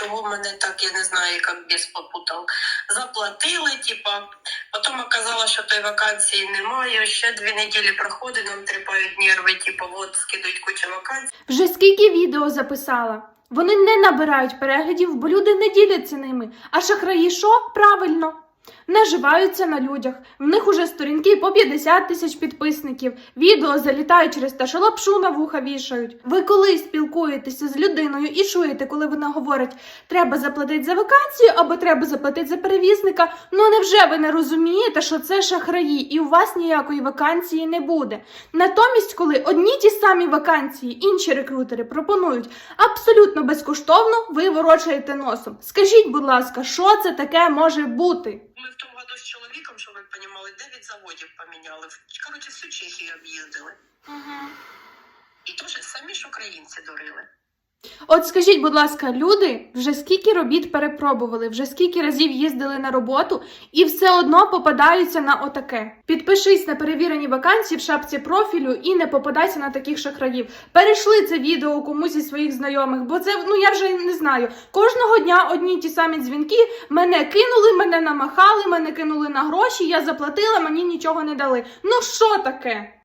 Того мене так, я не знаю, як без попутав. Заплатили, типа, потім оказалось, що той вакансії немає. Ще дві неділі проходить, нам тріпають нерви, типа, от скидуть кучу вакансій. Вже скільки відео записала. Вони не набирають переглядів, бо люди не діляться ними. А шахраї що? Правильно. Наживаються на людях. В них уже сторінки по 50 тисяч підписників. Відео залітають через те, що лапшу на вуха вішають. Ви коли спілкуєтеся з людиною і чуєте, коли вона говорить, треба заплатити за вакансію або треба заплатити за перевізника. Ну невже ви не розумієте, що це шахраї, і у вас ніякої вакансії не буде? Натомість, коли одні ті самі вакансії інші рекрутери пропонують абсолютно безкоштовно, ви ворочаєте носом. Скажіть, будь ласка, що це таке може бути? Ми в тому году з чоловіком, щоб ви розуміли, 9 заводів поміняли. Коротше, всю Чехію об'їздили. І теж самі ж українці дурили. От скажіть, будь ласка, люди вже скільки робіт перепробували, вже скільки разів їздили на роботу і все одно попадаються на отаке. Підпишись на перевірені вакансії в шапці профілю і не попадайся на таких шахраїв. Перейшли це відео комусь із своїх знайомих, бо це ну я вже не знаю. Кожного дня одні ті самі дзвінки. Мене кинули, мене намахали, мене кинули на гроші. Я заплатила, мені нічого не дали. Ну що таке?